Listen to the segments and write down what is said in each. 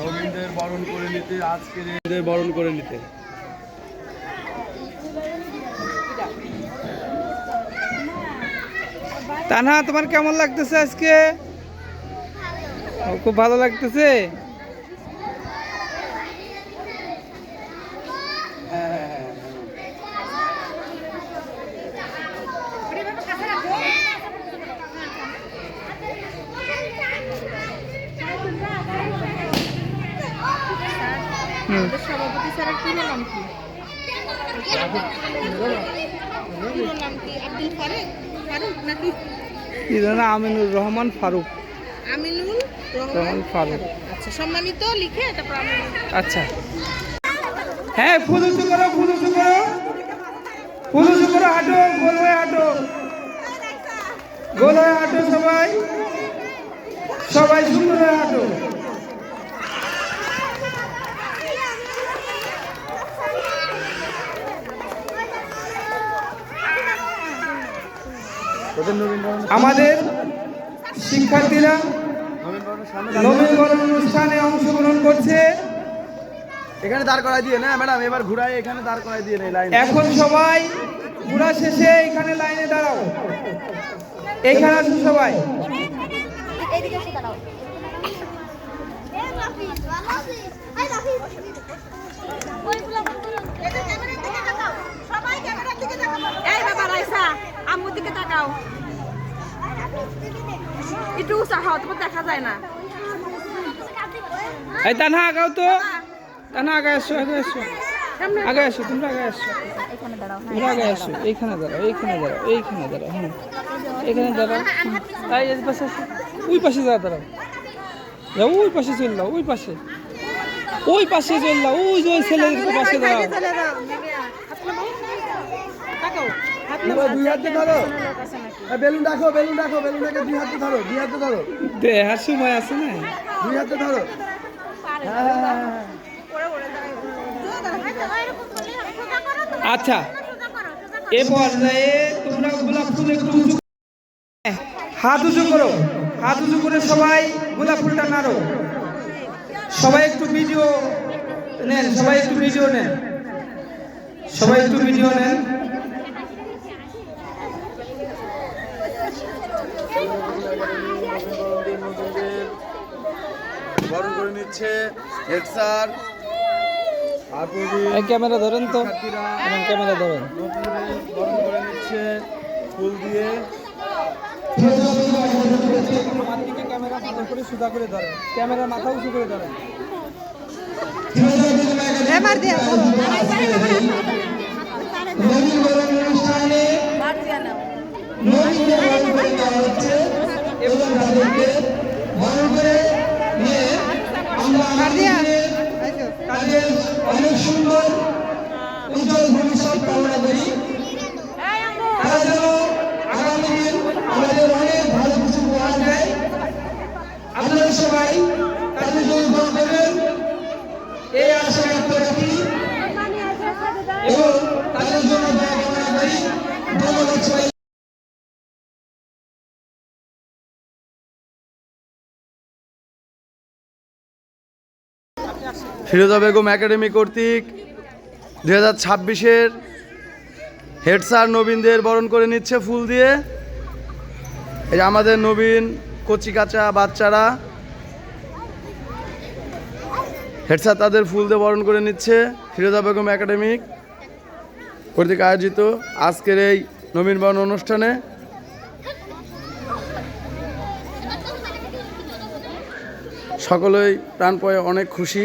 নবীনদের বরণ করে নিতে, আজকে এদের বরণ করে নিতে। তানহা, তোমার কেমন লাগতেছে আজকে? খুব ভালো লাগতেছে? আমাদের সভাপতি স্যারের পুরো নাম কি? পুরো নাম কি? আব্দুল ফারুক? ফারুক নাকি? কি জানো আমিনুর রহমান ফারুক। আমিনুল রহমান ফারুক। আচ্ছা সম্মানিত লিখে তারপর আচ্ছা। হ্যাঁ ফুল উঁচু করো ফুল উঁচু করো। ফুল উঁচু করো হাঁটো গোল হয়ে হাঁটো। গোল হয়ে হাঁটো সবাই। সবাই সুন্দর হয়ে হাঁটো ওদের নবীন বরণ আমাদের শিক্ষার্থীরা নবীন বরণের অনুষ্ঠানে অংশগ্রহণ করছে। এখানে দাঁড় করাই দিয়ে না ম্যাডাম এবার ঘুরাই এখানে দাঁড় করাই দিয়ে নেই লাইন। এখন সবাই ঘোরা শেষে এখানে লাইনে দাঁড়াও। এখানে আসুন সবাই। এই লাফিস লাফিস এই লাফিস ওইগুলো বন্ধুরা এটা ক্যামেরার দিকে তাকাও সবাই ক্যামেরার দিকে তাকাও এই বাবা রাইসা আম্মুর দিকে তাকাও। একটু উঁচা হও তোমার দেখা যায় না। এই তানহা আগাও তো। তানহা আগে আসো আগে আসো। আগে আসো। তোমরা আগে আসো। এখানে তোমরা আগে আসো এইখানে দাঁড়াও এইখানে দাঁড়াও এইখানে দাঁড়াও হ্যাঁ এখানে দাঁড়াও তাই এই পাশে ওই পাশে যা দাঁড়াও। যাও ওই পাশে চল যাও ওই পাশে। ওই পাশে চল যাও ওই যে ওই ছেলের পাশে দাঁড়াও। দুই হাতে ধরো। বেলুন রাখো বেলুন রাখো দুই হাতে ধরো দুই হাতে ধরো। দেহার সময় আছে না? দুই হাতে ধরো। আচ্ছা। সোজা করো সোজা করো এ পর্যায়ে তোমরা গোলাপ ফুল একটু উঁচু হাত উঁচু করো। হাত উঁচু করে সবাই গোলাপ ফুলটা নাড়ো। সবাই একটু ভিডিও নেন সবাই একটু ভিডিও নেন। সবাই একটু ভিডিও নেন। বরণ করে নিচ্ছে। হেড স্যার ক্যামেরা ধরেন তো। এবং ক্যামেরা ধরেন। বরণ করে নিচ্ছে ফুল দিয়ে। ক্যামেরা করে সুদা করে ধরেন। ক্যামেরা মাথা উঁচু করে ধরেন। ফিরোজা বেগম একাডেমি কর্তৃক দু হাজার ছাব্বিশের হেড স্যার নবীনদের বরণ করে নিচ্ছে ফুল দিয়ে। এই আমাদের নবীন, কচি কাঁচা বাচ্চারা। হেড স্যার তাদের ফুল দিয়ে বরণ করে নিচ্ছে ফিরোজা বেগম একাডেমিক কর্তৃক আয়োজিত আজকের এই নবীন বরণ অনুষ্ঠানে। সকলেই প্রাণপয়ে অনেক খুশি।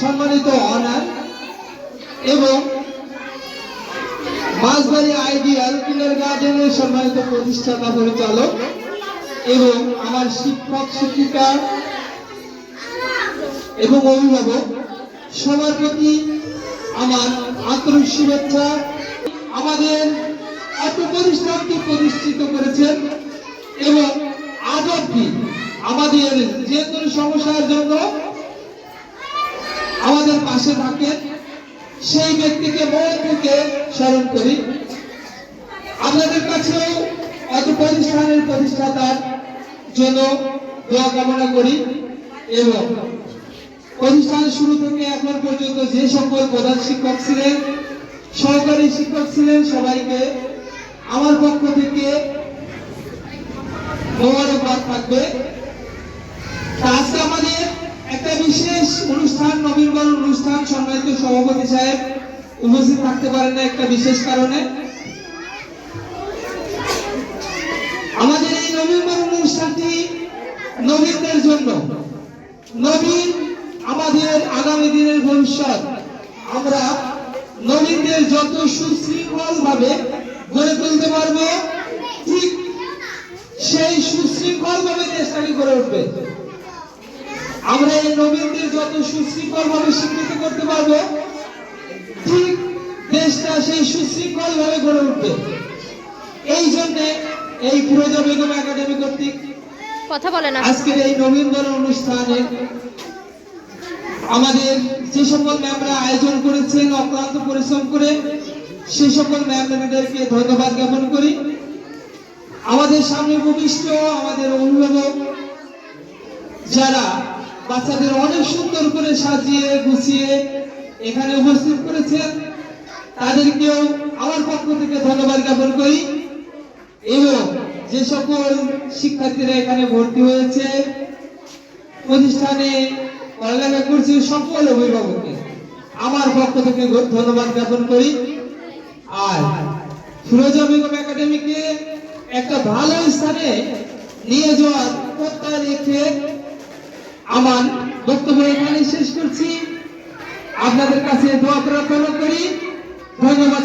সম্মানিত অনার এবং মাঝবাড়ি আইডিয়াল কিন্ডার গার্ডেনের সম্মানিত প্রতিষ্ঠাতা পরিচালক এবং আমার শিক্ষক, শিক্ষিকা এবং অভিভাবক, সবার প্রতি আমার আন্তরিক শুভেচ্ছা। আমাদের এত প্রতিষ্ঠানকে প্রতিষ্ঠিত করেছেন এবং আজ অব্দি আমাদের যে কোনো সমস্যার জন্য পাশে থাকেন সেই ব্যক্তিকে মন থেকে স্মরণ করি। আপনাদের কাছেও অত প্রতিষ্ঠানের প্রতিষ্ঠাতার জন্য দোয়া কামনা করি এবং প্রতিষ্ঠান শুরু থেকে এখন পর্যন্ত যে সকল প্রধান শিক্ষক ছিলেন, সহকারী শিক্ষক ছিলেন সবাইকে আমার পক্ষ থেকে মোবারকবাদ থাকবে। আমাদের একটা বিশেষ অনুষ্ঠান নবীনবরণ অনুষ্ঠান সম্মানিত সভাপতি সাহেব উপস্থিত থাকতে পারেন না একটা বিশেষ কারণে। আমাদের এই নবীনবরণ অনুষ্ঠানটি নবীনদের জন্য। নবীন আমাদের আগামী দিনের ভবিষ্যৎ। আমরা নবীনদের যত সুশৃঙ্খল ভাবে গড়ে তুলতে পারব, ঠিক সেই সুশৃঙ্খল ভাবে দেশটাকে গড়ে উঠবে। আমরা এই নবীনদের যত সুশৃঙ্খল ভাবে স্বীকৃতি করতে পারব ঠিক দেশটা সেই সুশৃঙ্খল ভাবে গড়ে উঠবে। এই জন্য এই পুরোজা বেগম একাডেমি কর্তৃক কথা বলে না। আজকের এই নবীনবরণ অনুষ্ঠানে আমাদের যে সকল ম্যামরা আয়োজন করেছেন অক্লান্ত পরিশ্রম করে সেই সকল ম্যামদেরকে ধন্যবাদ জ্ঞাপন করি। আমাদের সামনে উপবিষ্ট আমাদের অভিভাবক যারা বাচ্চাদের অনেক সুন্দর করে সাজিয়ে গুছিয়ে এখানে উপস্থিত করেছেন। তাদেরকেও আমার পক্ষ থেকে ধন্যবাদ জ্ঞাপন করি। এবং যে সকল শিক্ষার্থীরা এখানে ভর্তি হয়েছে, প্রতিষ্ঠানে পড়ালেখা করছে সকল অভিভাবককে আমার পক্ষ থেকে ধন্যবাদ জ্ঞাপন করি। আর ফিরোজা বেগম একাডেমিকে একটা ভালো স্থানে নিয়ে যাওয়ার প্রত্যয় রেখে আমার বক্তব্য এখানে শেষ করছি। আপনাদের কাছে দোয়া প্রার্থনা করি। ধন্যবাদ।